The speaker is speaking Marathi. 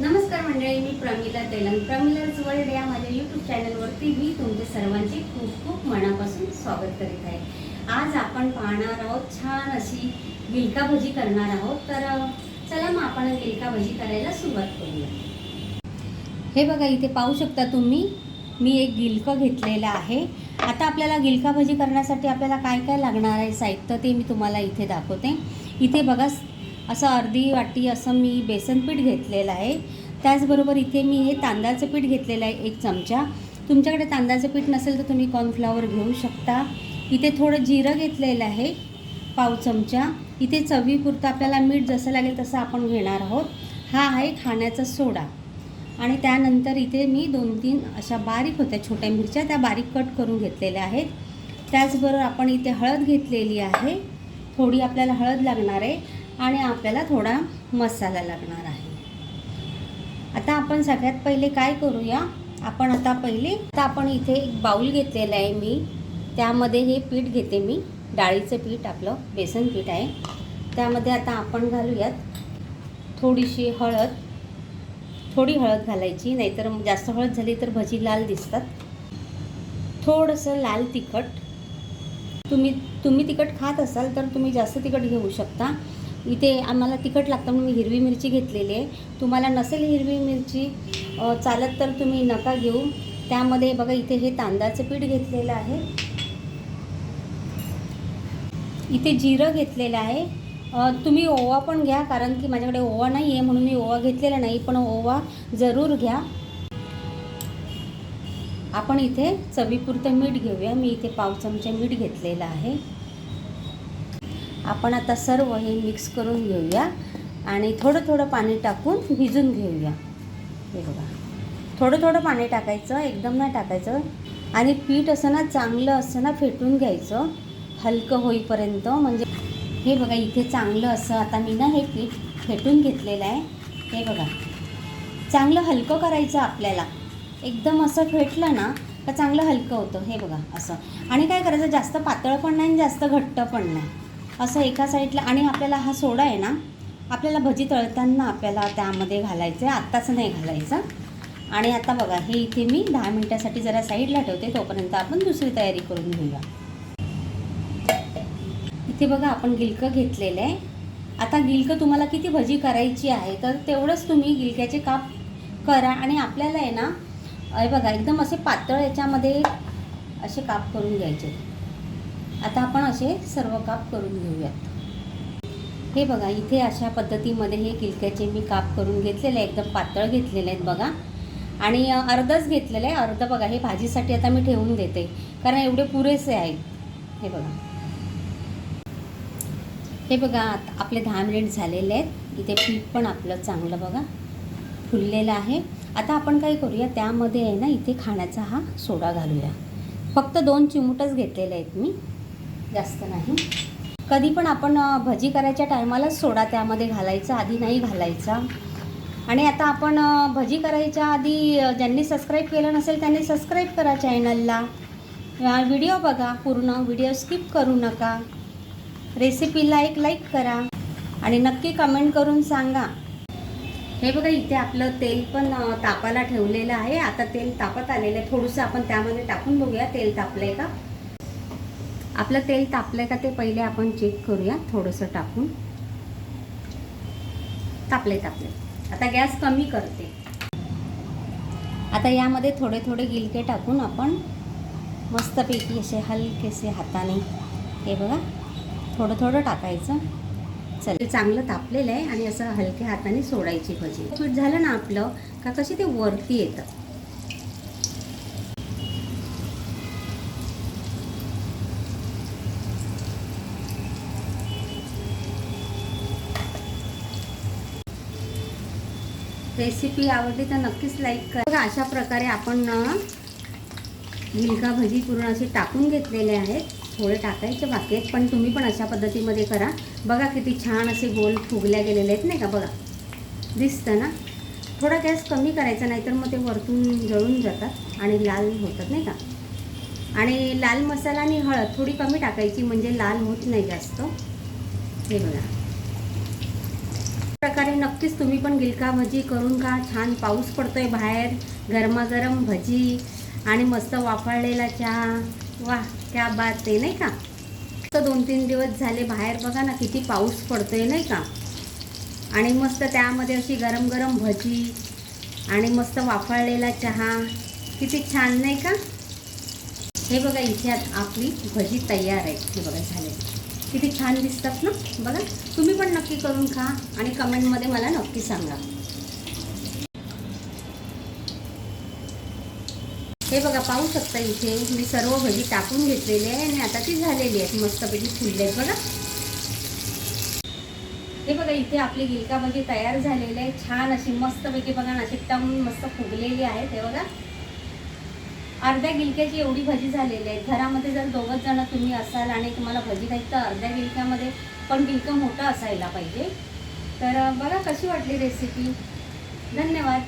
नमस्कार मंडळी मी प्रमिला तेलंग. प्रमिलाज वर्ल्ड या माझ्या यूट्यूब चॅनलवरती मी तुमचे सर्वांचे खूप खूप मनापासून स्वागत करीत आहे. आज आपण पाहणार आहोत छान अशी गिलका भजी करणार आहोत. तर चला मग आपण गिलका भजी करायला सुरुवात करूया. हे बघा इथे पाहू शकता तुम्ही मी एक गिलकं घेतलेलं आहे. आता आपल्याला गिलका भजी करण्यासाठी आपल्याला काय काय लागणार आहे साहित्य ते मी तुम्हाला इथे दाखवते. इथे बघा असं अर्धी वाटी असं मी बेसन पीठ घेतलेलं आहे. त्याचबरोबर इथे मी हे तांदळाचं पीठ घेतलेलं आहे एक चमचा. तुमच्याकडे तांदळाचं पीठ नसेल तर तुम्ही कॉर्नफ्लॉवर घेऊ शकता. इथे थोडं जिरं घेतलेलं आहे पाव चमचा. इथे चवीपुरतं आपल्याला मीठ जसं लागेल तसं आपण घेणार आहोत. हा आहे खाण्याचा सोडा. आणि त्यानंतर इथे मी दोन तीन अशा बारीक होत्या छोट्या मिरच्या त्या बारीक कट करून घेतलेल्या आहेत. त्याचबरोबर आपण इथे हळद घेतलेली आहे. थोडी आपल्याला हळद लागणार आहे. आणि आपल्याला थोडा मसाला लागणार आहे. आता आपण सगळ्यात पहिले काय करूया? आपण आता पहिले आता आपण इथे एक बाऊल घेतलेलं आहे मी. त्यामध्ये हे पीठ घेते मी. डाळीचं पीठ आपलं बेसन पीठ आहे. त्यामध्ये आता आपण घालूयात थोडीशी हळद. थोडी हळद घालायची नाहीतर जास्त हळद झाली तर भजी लाल दिसतात. थोडंसं लाल तिखट. तुम्ही तुम्ही तिखट खात असाल तर तुम्ही जास्त तिखट घेऊ शकता. इथे आम्हाला तिखट लागतं म्हणून मी हिरवी मिरची घेतलेली आहे. तुम्हाला नसेल हिरवी मिरची चालत तर तुम्ही नका घेऊ. त्यामध्ये बघा इथे हे तांदळाचं पीठ घेतलेलं आहे. इथे जिरं घेतलेलं आहे. तुम्ही ओवा पण घ्या कारण की माझ्याकडे ओवा नाही आहे म्हणून मी ओवा घेतलेला नाही पण ओवा जरूर घ्या. आपण इथे चवीपुरतं मीठ घेऊया. मी इथे पाव चमचे मीठ घेतलेलं आहे. आपण आता सर्व हे मिक्स करून घेऊया आणि थोडं थोडं पाणी टाकून भिजून घेऊया. हे बघा. थोडं थोडं पाणी टाकायचं एकदम नाही टाकायचं. आणि पीठ असं ना चांगलं असं ना फेटून घ्यायचं हलकं होईपर्यंत. म्हणजे हे बघा इथे चांगलं असं आता मी ना हे पीठ फेटून घेतलेलं आहे. हे बघा. चांगलं हलकं करायचं आपल्याला. एकदम असं फेटलं ना तर चांगलं हलकं होतं. हे बघा असं. आणि काय करायचं? जास्त पातळ पण नाही आणि जास्त घट्ट पण नाही. असं एका साईडला आणि आपल्याला हा सोडा आहे ना आपल्याला भजी तळताना आपल्याला त्यामध्ये घालायचं आहे आत्ताच नाही घालायचं. आणि आता बघा हे इथे मी दहा मिनटासाठी जरा साईडला ठेवते तोपर्यंत आपण दुसरी तयारी करून घेऊया. इथे बघा आपण गिलकं घेतलेलं आहे. आता गिलकं तुम्हाला किती भजी करायची आहे तर तेवढंच तुम्ही गिलक्याचे काप करा आणि आपल्याला आहे ना बघा एकदम असे पातळ याच्यामध्ये असे काप करून घ्यायचे. आता आपण असे सर्व काप करून घेऊयात. हे बघा इथे अशा पद्धतीमध्ये हे गिलक्याचे मी काप करून घेतलेले आहे एकदम पातळ घेतलेले आहेत बघा. आणि अर्धच घेतलेलं आहे. अर्ध बघा हे भाजीसाठी आता मी ठेवून देते. कारण एवढे पुरेसे आहेत. हे बघा. हे बघा आपले दहा मिनिट झालेले आहेत. इथे पीठ पण आपलं चांगलं बघा फुललेलं आहे. आता आपण काय करूया त्यामध्ये आहे ना इथे खाण्याचा हा सोडा घालूया. फक्त दोन चिमूटच घेतलेले आहेत मी. जास्त नाही. कधी पण आपण भजी करायच्या टायमालाच सोडा त्यामध्ये घालायचा आधी नाही घालायचा. आणि आता आपण भजी करायच्या आधी ज्यांनी सबस्क्राईब केलं नसेल त्यांनी सबस्क्राईब करा चॅनलला व्हिडिओ बघा पूर्ण व्हिडिओ स्किप करू नका. रेसिपीला एक लाईक करा. आणि नक्की कमेंट करून सांगा. हे बघा इथे आपलं तेल पण तापाला तापायला ठेवलेलं आहे. आता तेल तापत आलेलं आहे. थोडंसं आपण त्यामध्ये टाकून बघूया. तेल तापलं आहे का? आपलं तेल तापलंय का ते पहिले आपण चेक करूया. थोडंसं टाकून. तापले तापले आता गॅस कमी करते. आता यामध्ये थोडे थोडे गिलके टाकून आपण मस्तपैकी असे हलकेसे हाताने हे बघा थोडं थोडं टाकायचं. चल. चांगलं तापलेलं आहे आणि असं हलक्या हाताने सोडायची भजी. पीठ झालं ना आपलं का कशी ते वरती येतं. रेसिपी आवडली तर नक्कीच लाईक करा. बघा अशा प्रकारे आपण ना गिलका भजी पूर्ण असे टाकून घेतलेले आहेत. थोडे टाकायचे बाकी आहेत पण तुम्ही पण अशा पद्धतीमध्ये करा. बघा किती छान असे गोल फुगल्या गेलेले आहेत नाही का? बघा. दिसतं ना? थोडा गॅस कमी करायचा नाहीतर मग ते वरतून जळून जातात आणि लाल होतात नाही का? आणि लाल मसाला आणि हळद थोडी कमी टाकायची म्हणजे लाल होत नाही जास्त. हे बघा. प्रकारे नक्कीच तुम्ही पण गिलका भजी करून का छान पाऊस पडतो आहे बाहेर गरमागरम भजी आणि मस्त वाफाळलेला चहा. वा त्या बात ते नाही का? तर दोन तीन दिवस झाले बाहेर बघा ना किती पाऊस पडतो आहे नाही का? आणि मस्त त्यामध्ये अशी गरम गरम भजी आणि मस्त वाफाळलेला चहा. किती छान नाही का? हे बघा इथे आपली भजी तयार आहे. हे बघा झाले. किती छान दिसतात ना. बघा तुम्ही पण नक्की करून खा आणि कमेंटमध्ये मला नक्की सांगा. हे बघा पाहू शकता इथे मी सर्व भजी टाकून घेतलेली आहे आणि आता ती झालेली आहेत. मस्तपैकी फुलले आहेत बघा. हे बघा इथे आपली गिलका भजी तयार झालेली आहे छान अशी मस्तपैकी बघा ना अशी मस्त फुगलेली आहे हे बघा. अर्ध्या गिलक्याची एवढी भजी झालेली आहे. घरामध्ये जर दोघंच जण तुम्ही असाल आणि तुम्हाला भजी खायची तर अर्ध्या गिलक्यामध्ये पण गिलकं मोठं असायला पाहिजे. तर बघा कशी वाटली रेसिपी धन्यवाद.